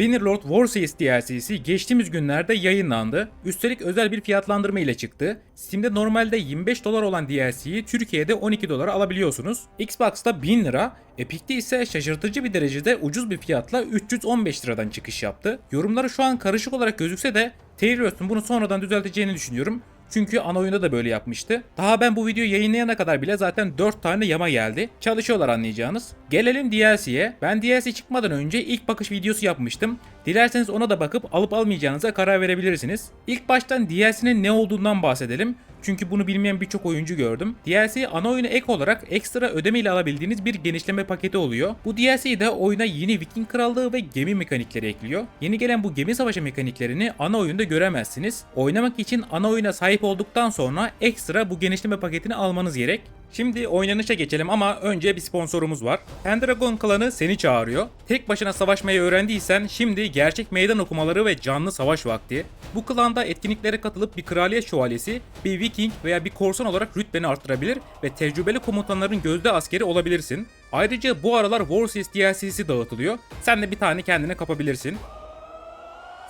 Bannerlord Warface DLC'si geçtiğimiz günlerde yayınlandı. Üstelik özel bir fiyatlandırma ile çıktı. Steam'de normalde 25 dolar olan DLC'yi Türkiye'de 12 dolara alabiliyorsunuz. Xbox'ta 1000 lira, Epic'te ise şaşırtıcı bir derecede ucuz bir fiyatla 315 liradan çıkış yaptı. Yorumları şu an karışık olarak gözükse de Taylor'ın bunu sonradan düzelteceğini düşünüyorum. Çünkü ana oyunda da böyle yapmıştı. Daha ben bu videoyu yayınlayana kadar bile zaten 4 tane yama geldi. Çalışıyorlar anlayacağınız. Gelelim DLC'ye. Ben DLC çıkmadan önce ilk bakış videosu yapmıştım. Dilerseniz ona da bakıp alıp almayacağınıza karar verebilirsiniz. İlk baştan DLC'nin ne olduğundan bahsedelim. Çünkü bunu bilmeyen birçok oyuncu gördüm. DLC ana oyuna ek olarak ekstra ödeme ile alabildiğiniz bir genişleme paketi oluyor. Bu DLC de oyuna yeni Viking Krallığı ve gemi mekanikleri ekliyor. Yeni gelen bu gemi savaşı mekaniklerini ana oyunda göremezsiniz. Oynamak için ana oyuna sahip olduktan sonra ekstra bu genişleme paketini almanız gerek. Şimdi oynanışa geçelim ama önce bir sponsorumuz var. Pendragon klanı seni çağırıyor. Tek başına savaşmayı öğrendiysen şimdi gerçek meydan okumaları ve canlı savaş vakti. Bu klanda etkinliklere katılıp bir kraliyet şövalyesi, bir viking veya bir korsan olarak rütbeni arttırabilir ve tecrübeli komutanların gözde askeri olabilirsin. Ayrıca bu aralar Warface DLC'si dağıtılıyor. Sen de bir tane kendine kapabilirsin.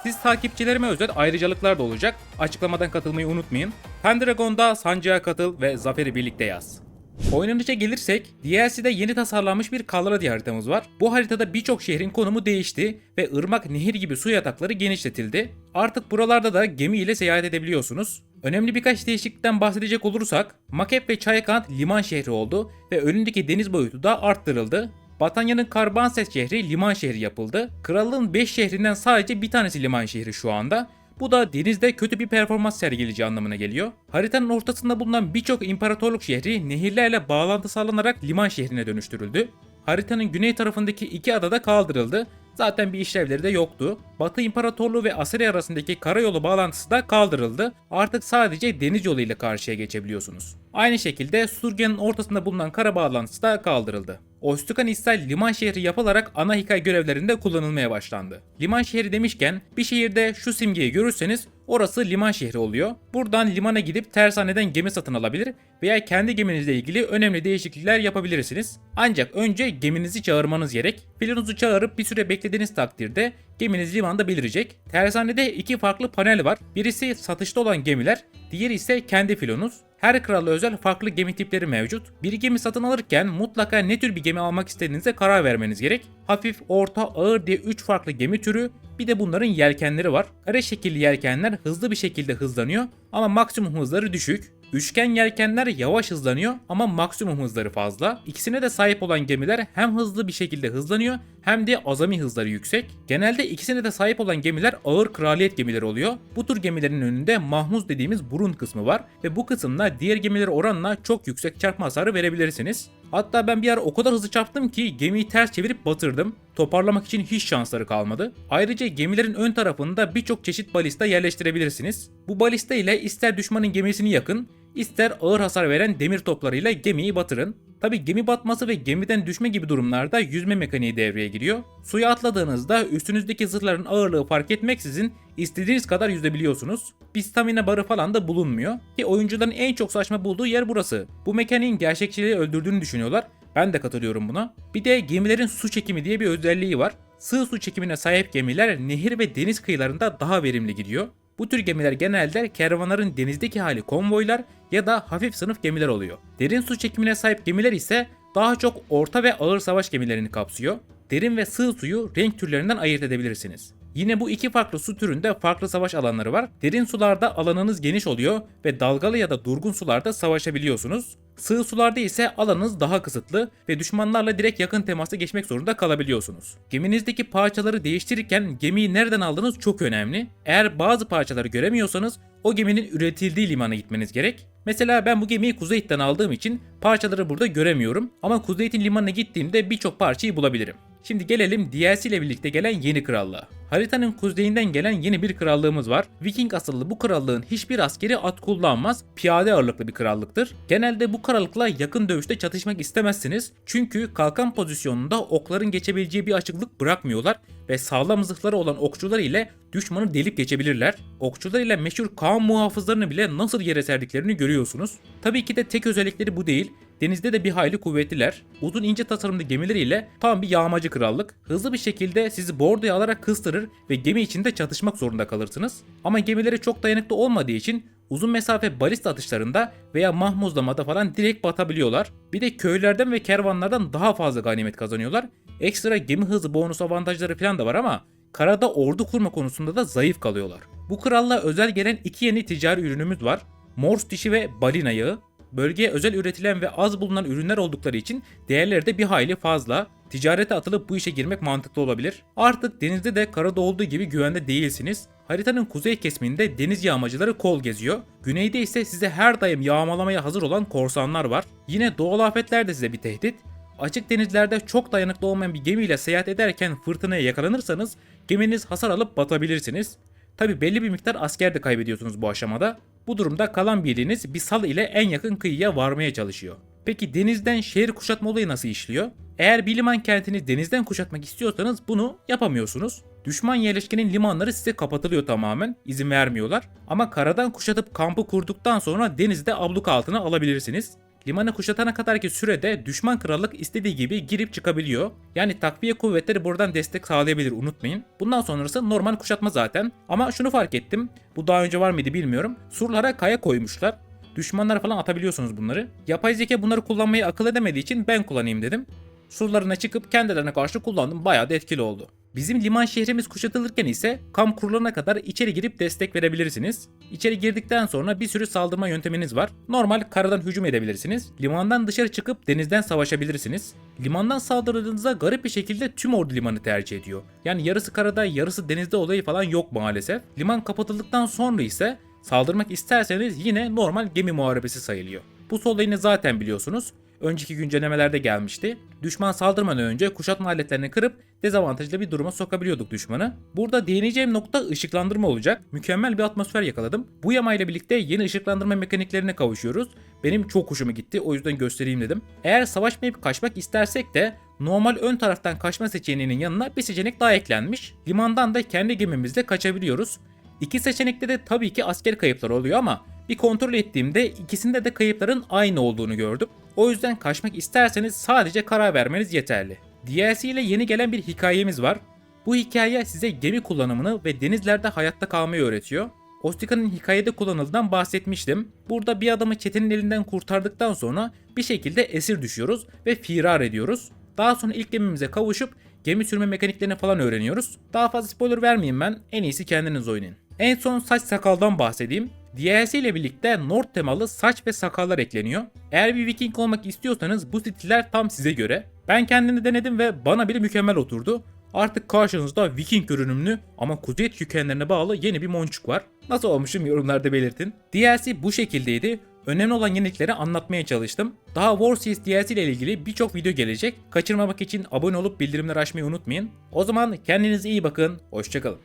Siz takipçilerime özel ayrıcalıklar da olacak. Açıklamadan katılmayı unutmayın. Pendragon'da sancağa katıl ve zaferi birlikte yaz. Oynanışa gelirsek, DLC'de yeni tasarlanmış bir Kalradi haritamız var. Bu haritada birçok şehrin konumu değişti ve ırmak, nehir gibi su yatakları genişletildi. Artık buralarda da gemi ile seyahat edebiliyorsunuz. Önemli birkaç değişiklikten bahsedecek olursak, Makep ve Çaykant liman şehri oldu ve önündeki deniz boyutu da arttırıldı. Batanya'nın Karbanses şehri liman şehri yapıldı. Krallığın 5 şehrinden sadece bir tanesi liman şehri şu anda. Bu da denizde kötü bir performans sergileyeceği anlamına geliyor. Haritanın ortasında bulunan birçok imparatorluk şehri nehirlerle bağlantı sağlanarak liman şehrine dönüştürüldü. Haritanın güney tarafındaki iki ada da kaldırıldı. Zaten bir işlevleri de yoktu. Batı İmparatorluğu ve Assyria arasındaki karayolu bağlantısı da kaldırıldı. Artık sadece deniz yolu ile karşıya geçebiliyorsunuz. Aynı şekilde Surgen'in ortasında bulunan kara bağlantısı da kaldırıldı. Ostukan İsrail liman şehri yapılarak ana hikaye görevlerinde kullanılmaya başlandı. Liman şehri demişken bir şehirde şu simgeyi görürseniz orası liman şehri oluyor. Buradan limana gidip tersaneden gemi satın alabilir veya kendi geminizle ilgili önemli değişiklikler yapabilirsiniz. Ancak önce geminizi çağırmanız gerek. Filonuzu çağırıp bir süre beklediğiniz takdirde geminiz limanda belirecek. Tersanede iki farklı panel var. Birisi satışta olan gemiler, diğeri ise kendi filonuz. Her krala özel farklı gemi tipleri mevcut. Bir gemi satın alırken mutlaka ne tür bir gemi almak istediğinize karar vermeniz gerek. Hafif, orta, ağır diye 3 farklı gemi türü bir de bunların yelkenleri var. Kare şekilli yelkenler hızlı bir şekilde hızlanıyor ama maksimum hızları düşük. Üçgen yelkenler yavaş hızlanıyor ama maksimum hızları fazla. İkisine de sahip olan gemiler hem hızlı bir şekilde hızlanıyor hem de azami hızları yüksek. Genelde ikisine de sahip olan gemiler ağır kraliyet gemileri oluyor. Bu tür gemilerin önünde mahmuz dediğimiz burun kısmı var ve bu kısımla diğer gemilere oranla çok yüksek çarpma hasarı verebilirsiniz. Hatta ben bir ara o kadar hızlı çarptım ki gemiyi ters çevirip batırdım. Toparlamak için hiç şansları kalmadı. Ayrıca gemilerin ön tarafında birçok çeşit balista yerleştirebilirsiniz. Bu balista ile ister düşmanın gemisini yakın, ister ağır hasar veren demir toplarıyla gemiyi batırın. Tabi gemi batması ve gemiden düşme gibi durumlarda yüzme mekaniği devreye giriyor. Suya atladığınızda üstünüzdeki zırhların ağırlığı fark etmeksizin istediğiniz kadar yüzebiliyorsunuz. Bir stamina barı falan da bulunmuyor. Ki oyuncuların en çok saçma bulduğu yer burası. Bu mekaniğin gerçekçiliği öldürdüğünü düşünüyorlar. Ben de katılıyorum buna. Bir de gemilerin su çekimi diye bir özelliği var. Sığ su çekimine sahip gemiler nehir ve deniz kıyılarında daha verimli gidiyor. Bu tür gemiler genelde kervanların denizdeki hali konvoylar ya da hafif sınıf gemiler oluyor. Derin su çekimine sahip gemiler ise daha çok orta ve ağır savaş gemilerini kapsıyor. Derin ve sığ suyu renk türlerinden ayırt edebilirsiniz. Yine bu iki farklı su türünde farklı savaş alanları var. Derin sularda alanınız geniş oluyor ve dalgalı ya da durgun sularda savaşabiliyorsunuz. Sığ sularda ise alanınız daha kısıtlı ve düşmanlarla direkt yakın temasa geçmek zorunda kalabiliyorsunuz. Geminizdeki parçaları değiştirirken gemiyi nereden aldığınız çok önemli. Eğer bazı parçaları göremiyorsanız o geminin üretildiği limana gitmeniz gerek. Mesela ben bu gemiyi Kuzeyit'ten aldığım için parçaları burada göremiyorum ama Kuzeyit'in limanına gittiğimde birçok parçayı bulabilirim. Şimdi gelelim DLC ile birlikte gelen yeni krallığa. Haritanın kuzeyinden gelen yeni bir krallığımız var. Viking asıllı bu krallığın hiçbir askeri at kullanmaz, piyade ağırlıklı bir krallıktır. Genelde bu krallıkla yakın dövüşte çatışmak istemezsiniz. Çünkü kalkan pozisyonunda okların geçebileceği bir açıklık bırakmıyorlar ve sağlam zırhları olan okçular ile düşmanı delip geçebilirler. Okçular ile meşhur Kaan muhafızlarını bile nasıl yere serdiklerini görüyorsunuz. Tabii ki de tek özellikleri bu değil. Denizde de bir hayli kuvvetliler. Uzun ince tasarımlı gemileriyle tam bir yağmacı krallık. Hızlı bir şekilde sizi bordoya alarak kıstırır ve gemi içinde çatışmak zorunda kalırsınız. Ama gemileri çok dayanıklı olmadığı için uzun mesafe balista atışlarında veya mahmuzlamada falan direkt batabiliyorlar. Bir de köylerden ve kervanlardan daha fazla ganimet kazanıyorlar. Ekstra gemi hızı bonus avantajları falan da var ama karada ordu kurma konusunda da zayıf kalıyorlar. Bu krallığa özel gelen iki yeni ticari ürünümüz var. Morse dişi ve balina yağı. Bölgeye özel üretilen ve az bulunan ürünler oldukları için değerleri de bir hayli fazla. Ticarete atılıp bu işe girmek mantıklı olabilir. Artık denizde de karada olduğu gibi güvende değilsiniz. Haritanın kuzey kesiminde deniz yağmacıları kol geziyor. Güneyde ise size her daim yağmalamaya hazır olan korsanlar var. Yine doğal afetler de size bir tehdit. Açık denizlerde çok dayanıklı olmayan bir gemiyle seyahat ederken fırtınaya yakalanırsanız geminiz hasar alıp batabilirsiniz. Tabi belli bir miktar asker de kaybediyorsunuz bu aşamada. Bu durumda kalan birliğiniz bir sal ile en yakın kıyıya varmaya çalışıyor. Peki denizden şehir kuşatma olayı nasıl işliyor? Eğer bir liman kentini denizden kuşatmak istiyorsanız bunu yapamıyorsunuz. Düşman yerleşkenin limanları size kapatılıyor tamamen, izin vermiyorlar. Ama karadan kuşatıp kampı kurduktan sonra denizde abluka altına alabilirsiniz. Limanı kuşatana kadarki sürede düşman krallık istediği gibi girip çıkabiliyor. Yani takviye kuvvetleri buradan destek sağlayabilir unutmayın. Bundan sonrası normal kuşatma zaten. Ama şunu fark ettim. Bu daha önce var mıydı bilmiyorum. Surlara kaya koymuşlar. Düşmanlara falan atabiliyorsunuz bunları. Yapay zeka bunları kullanmayı akıl edemediği için ben kullanayım dedim. Surlarına çıkıp kendilerine karşı kullandım. Bayağı da etkili oldu. Bizim liman şehrimiz kuşatılırken ise kamp kurulana kadar içeri girip destek verebilirsiniz. İçeri girdikten sonra bir sürü saldırma yönteminiz var. Normal karadan hücum edebilirsiniz. Limandan dışarı çıkıp denizden savaşabilirsiniz. Limandan saldırdığınızda garip bir şekilde tüm ordu limanı tercih ediyor. Yani yarısı karada yarısı denizde olayı falan yok maalesef. Liman kapatıldıktan sonra ise saldırmak isterseniz yine normal gemi muharebesi sayılıyor. Bu olayını zaten biliyorsunuz önceki güncellemelerde gelmişti. Düşman saldırmadan önce kuşatma aletlerini kırıp dezavantajlı bir duruma sokabiliyorduk düşmanı. Burada değineceğim nokta ışıklandırma olacak. Mükemmel bir atmosfer yakaladım. Bu yamayla birlikte yeni ışıklandırma mekaniklerine kavuşuyoruz. Benim çok hoşuma gitti o yüzden göstereyim dedim. Eğer savaşmayıp kaçmak istersek de normal ön taraftan kaçma seçeneğinin yanına bir seçenek daha eklenmiş. Limandan da kendi gemimizle kaçabiliyoruz. İki seçenekte de tabii ki asker kayıpları oluyor ama bir kontrol ettiğimde ikisinde de kayıpların aynı olduğunu gördüm. O yüzden kaçmak isterseniz sadece karar vermeniz yeterli. DLC ile yeni gelen bir hikayemiz var. Bu hikaye size gemi kullanımını ve denizlerde hayatta kalmayı öğretiyor. Ostika'nın hikayede kullanıldığından bahsetmiştim. Burada bir adamı çetenin elinden kurtardıktan sonra bir şekilde esir düşüyoruz ve firar ediyoruz. Daha sonra ilk gemimize kavuşup gemi sürme mekaniklerini falan öğreniyoruz. Daha fazla spoiler vermeyeyim ben. En iyisi kendiniz oynayın. En son saç sakaldan bahsedeyim. DLC ile birlikte Nord temalı saç ve sakallar ekleniyor. Eğer bir Viking olmak istiyorsanız bu stiller tam size göre. Ben kendimi denedim ve bana bile mükemmel oturdu. Artık karşınızda Viking görünümlü ama kudret kökenlerine bağlı yeni bir monçuk var. Nasıl olmuşum yorumlarda belirtin. DLC bu şekildeydi. Önemli olan yenilikleri anlatmaya çalıştım. Daha Warseas DLC ile ilgili birçok video gelecek. Kaçırmamak için abone olup bildirimleri açmayı unutmayın. O zaman kendinize iyi bakın. Hoşçakalın.